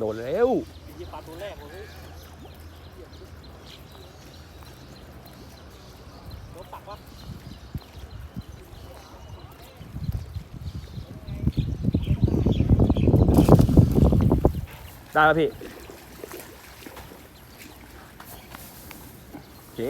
โดนแล้วได้แล้วพี่โอเค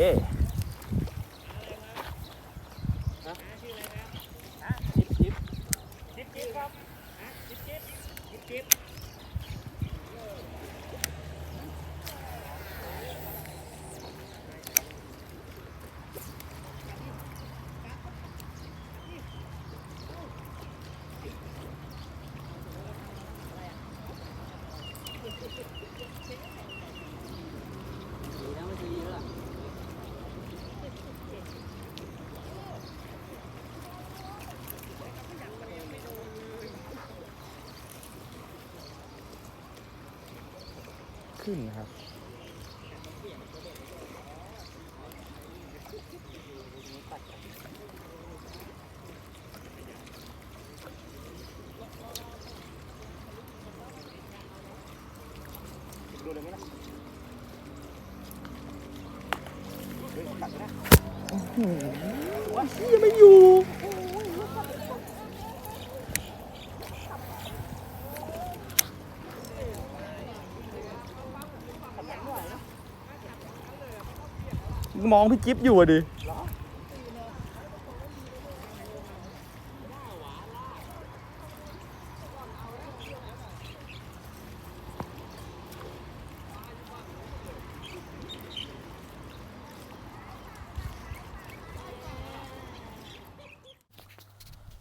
ขึ้นนะครับว่าเฮียไม่อยู่มอ มองพี่จิ๊บอยู่อะดิ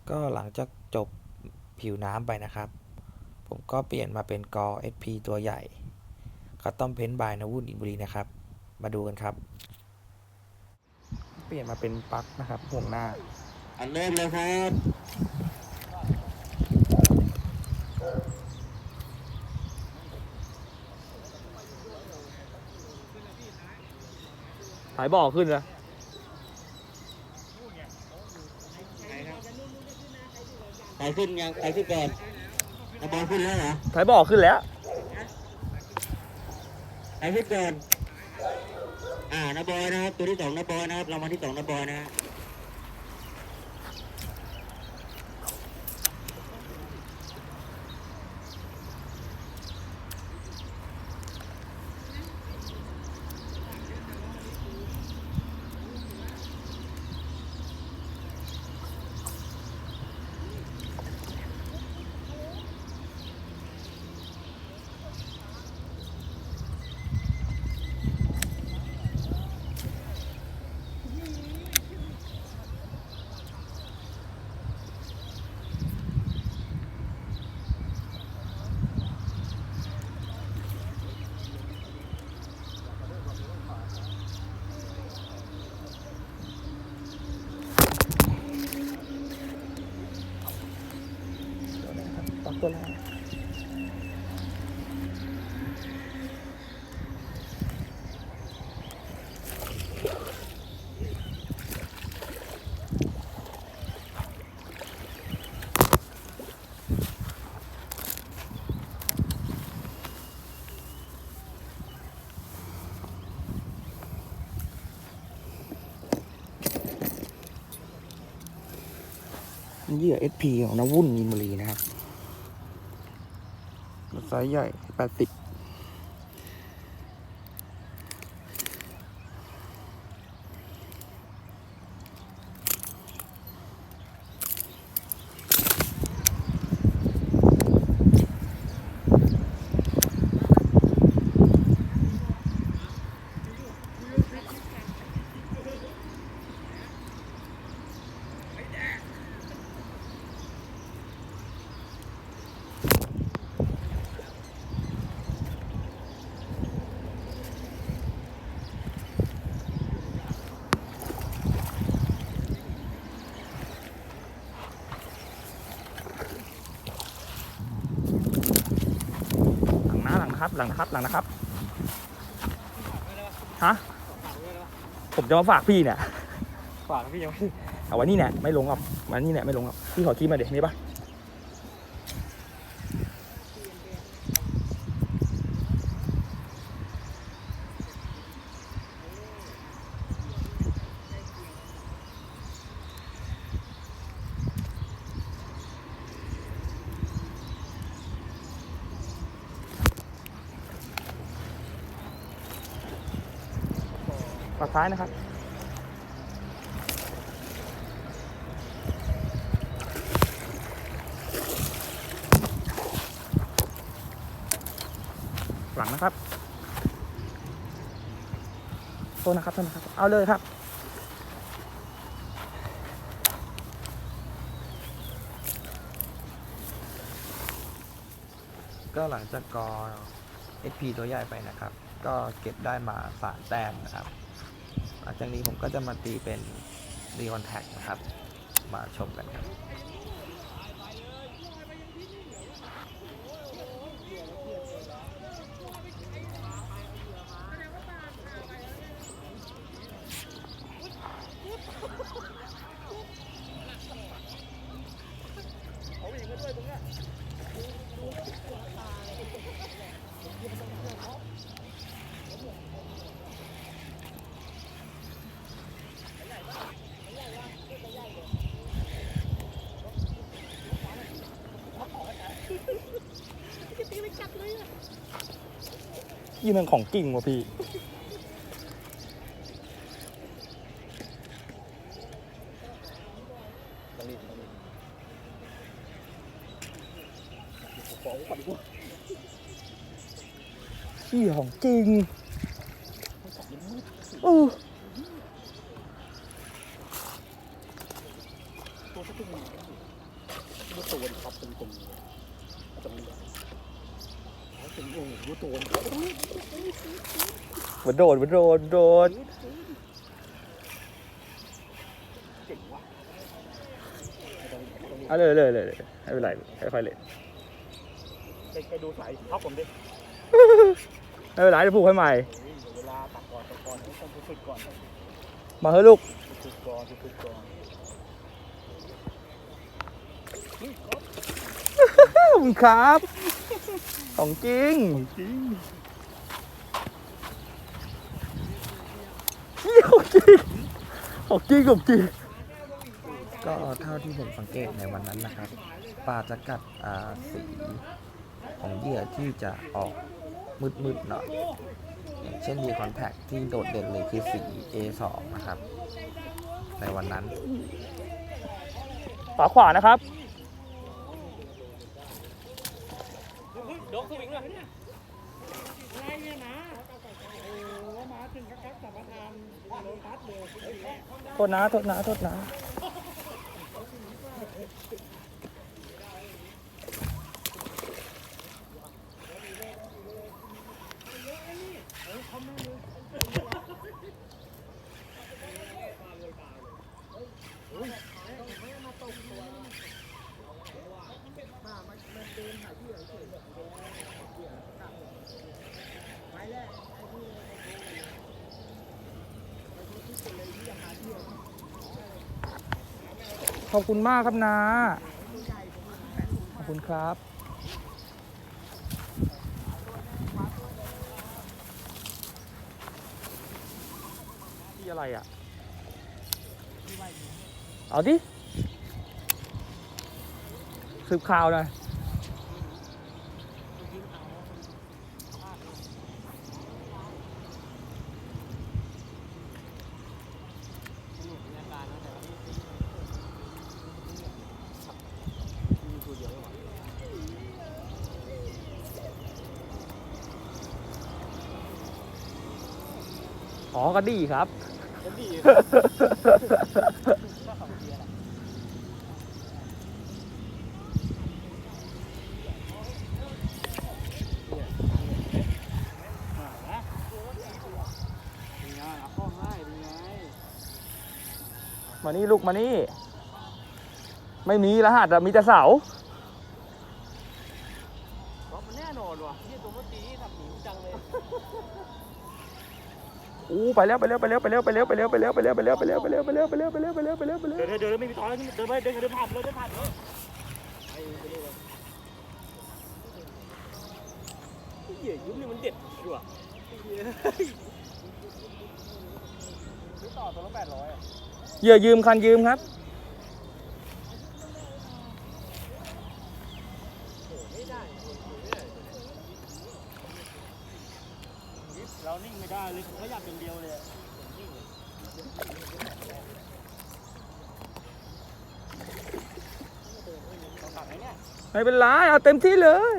ก็หลังจากจบผิวน้ำไปนะครับ ผมก็เปลี่ยนมาเป็นกอ SP ตัวใหญ่คัตตอมเพนบายนวุ่นอินบุรีนะครับ มาดูกันครับ เปลี่ยนมาเป็นปลั๊กนะครับห่วงหน้า อันเริ่มเลยครับสายบ่อขึ้นนะใครขึ้นยังใครขึ้นก่อนนบอลขึ้นแล้วเหรอสายบ่อขึ้นแล้วใครขึ้นก่อน อ่านบอยนะครับ ตัวที่สองนบอยนะครับรางวัลที่สองนบอยนะ เหยื่อ SP ของนาวุ่นมีนบุรีนะครับไซส์ใหญ่แปดสิบ นะครับหลังนะครับหลังนะครับฮะผมจะมาฝากพี่เนี่ยฝากพี่ยังไม่เอาไว้นี่เนี่ยไม่ลงหรอกไวันนี้เนี่ยไม่ลงหรอกพี่ขอคีบมาเดี๋ยวนี้ปะ ฝากท้ายนะครับหลังนะครับโทษนะครับโทษนะครับ เอาเลยครับ ก็หลังจากกอ SP ตัวใหญ่ไปนะครับ ก็เก็บได้มาสามแต้มนะครับ หลังจากนี้ผมก็จะมาตีเป็น r e c o n t a c t นะครับ มาชมกันครับยี่ มันของจริงว่ะพี่พี่ของจริงเออ ตัวสักตัวหนึ่งตัวตัวครับตรงตรงตรงนี้เป็นโอ้โหตัว มัน โดดมันโดดโดดเก่งวะเอาเลยเลยเลยเลยไม่เป็นไรค่อยๆเลยไปดูสายท็อปผมดิไม่เป็นไรจะผูกให้ใหม่เวลาตัดก่อนตัดก่อนต้องฝึกก่อนมาเฮ้ยลูกฝึกก่อนฝึกก่อนขอบคุณครับ ของจริงจริง พี่ของจริงของจริงของจริงก็เท่าที่ผมสังเกตในวันนั้นนะครับปลาจะกัดอ่าสีของเหยื่อที่จะออกมืดๆหน่อยอย่างเช่นมีคอนแทคที่โดดเด่นเลยคือสี A2 นะครับ ในวันนั้นฝาขวานะครับ โทษนะโทษนะโทษนะ ขอบคุณมากครับนาขอบคุณครับ ที่อะไรอะ เอาดิสืบข่าวหน่อย อ๋อก็ดีครับ ก็หนี้มานี่ลูกมานี่ ไม่มีรหัสอะมีแต่เสา ไปแล้วไปแล้วไปแล้วไปแล้วไปแล้วไปแล้วไปแล้วไปแล้วไปแล้วไปแล้วไปแล้วไปแล้วไปแล้วไปแล้วไปแล้วไปแล้วไปแล้วเดินเดินไม่มีทอยเดินไปเดินเดินผ่านเลยเดินผ่านเลยไอ้เยเหี้ยยุ้มนี่มันเด็ดอยู่อะซื้อต่อตัวละแปดร้อยเหยื่อยืมคันยืมครับ เรานิ่งไม่ได้เลยผมขยับอย่างเดียวเลยต้องตัดไหมเนี่ย ไม่เป็นไรเอาเต็มที่เลย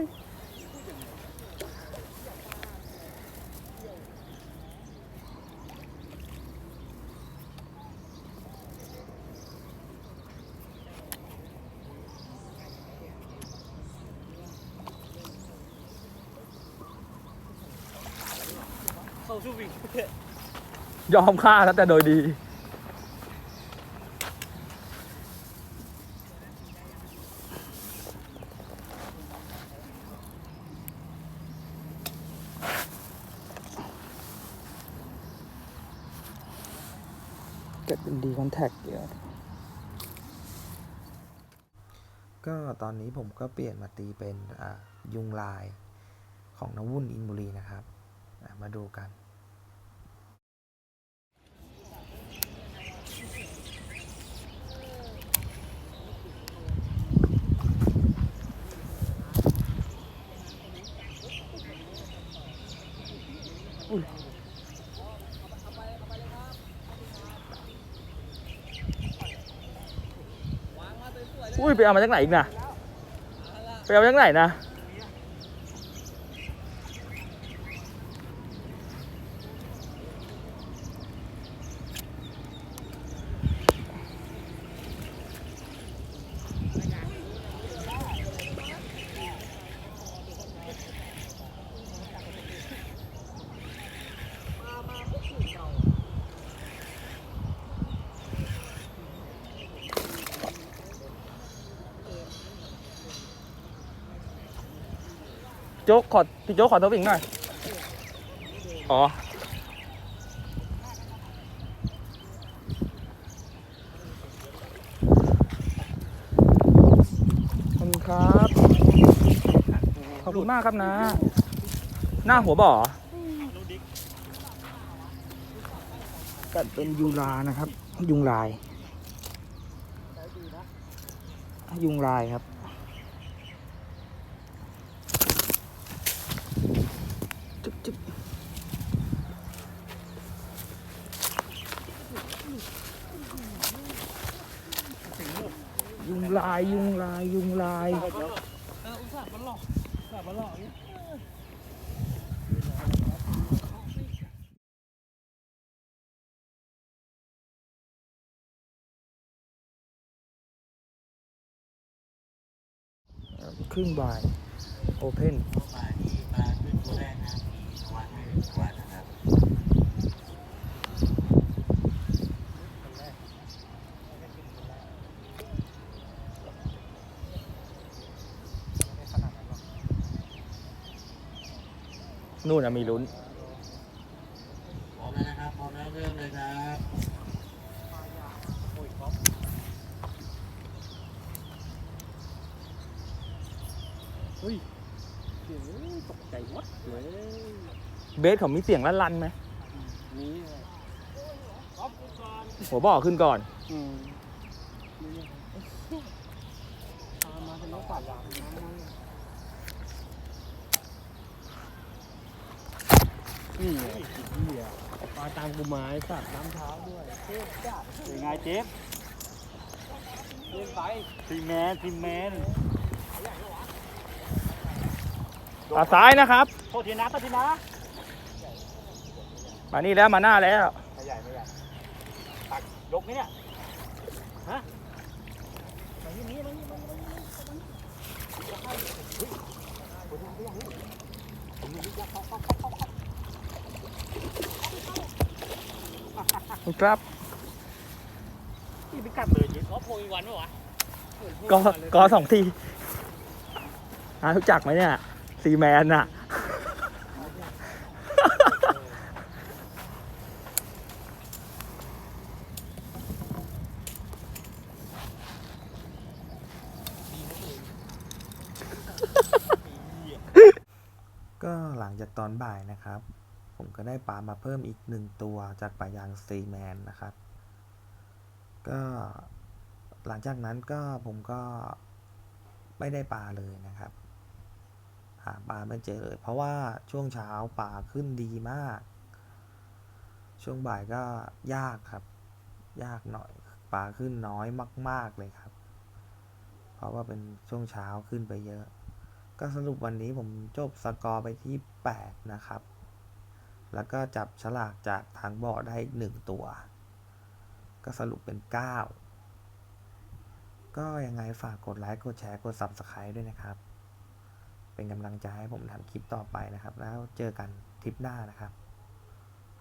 เข้าสู้วิ่งยอมฆ่าแล้วแต่โดยดี ก็บเป็นดีคอนแทคเยอะก็ตอนนี้ผมก็เปลี่ยนมาตีเป็นยุงลายของนวุ่นอินบุรีนะครับ มาดูกัน อุ้ยไปเอามาจากไหนอีกนะไปเอามาจากไหนนะ จ๊กขอพี่โจ๊กขอตัววิ่งหน่อย อ๋อ ขอบคุณครับ ขอบคุณมากครับนะ หน้าหัวบ่อกัดเป็นยุงลานะครับ ยุงลาย ยุงลายครับจุ๊บ ลายยุงลายยุงลายเอออุตส่าห์มันหลอกอุตส่าห์มันหลอกเนี่ยครึ่งบ่ายโอเพนมาที่มาขึ้นตัวแรกนะวันให้วัน นะครับนู่นอะมีลุ้นพร้อมแล้วนะครับพร้อมแล้วเริ่มเลยครับเฮ้ยเฮ้ยตกใจวัดเลยเบสเขามีเสียงลั่นลันๆไหมนี่ก๊อฟก่อนหัวบ่อขึ้นก่อน อืมตามมาเป็นรถป่ายางน้ำมัน นี่อ้เหี้ยปลาตามกูไอ้สัตว์น้ำเท้าด้วยเจ๊จ้าเป็นไงเจ๊บเล่นไปทีแมนทีแมนปลาซ้ายนะครับ โทษทีนะโทษทีนะมานี่แล้วมาหน้าแล้วไม่ใหญ่ไม่ใหญ่ตักยกไหมเนี่ยฮะมานี่มานี่มานี่มานี่มานี่ ครับนี่ไปกัดเลยยิงอ๋อโพอีวันปะวะกอกอสองทีอ่ารู้จักไหมเนี่ยซีแมนน่ะก็หลังจากตอนบ่ายนะครับ ผมก็ได้ปลามาเพิ่มอีกหนึ่งตัวจากปลายางซีแมนนะครับ ก็หลังจากนั้นก็ผมก็ไม่ได้ปลาเลยนะครับ หาปลาไม่เจอเลย เพราะว่าช่วงเช้าปลาขึ้นดีมาก ช่วงบ่ายก็ยากครับ ยากหน่อยปลาขึ้นน้อยมาก ๆเลยครับ เพราะว่าเป็นช่วงเช้าขึ้นไปเยอะ ก็สรุปวันนี้ผมจบสกอร์ไปที่ 8 นะครับ แล้วก็จับฉลากจากทางบ่อได้อีกหนึ่งตัว ก็สรุปเป็น 9 ก็ยังไงฝากกดไลค์กดแชร์กด Subscribe ด้วยนะครับ เป็นกำลังใจให้ผมทำคลิปต่อไปนะครับ แล้วเจอกันทริปหน้านะครับ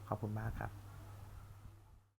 ขอบคุณมากครับ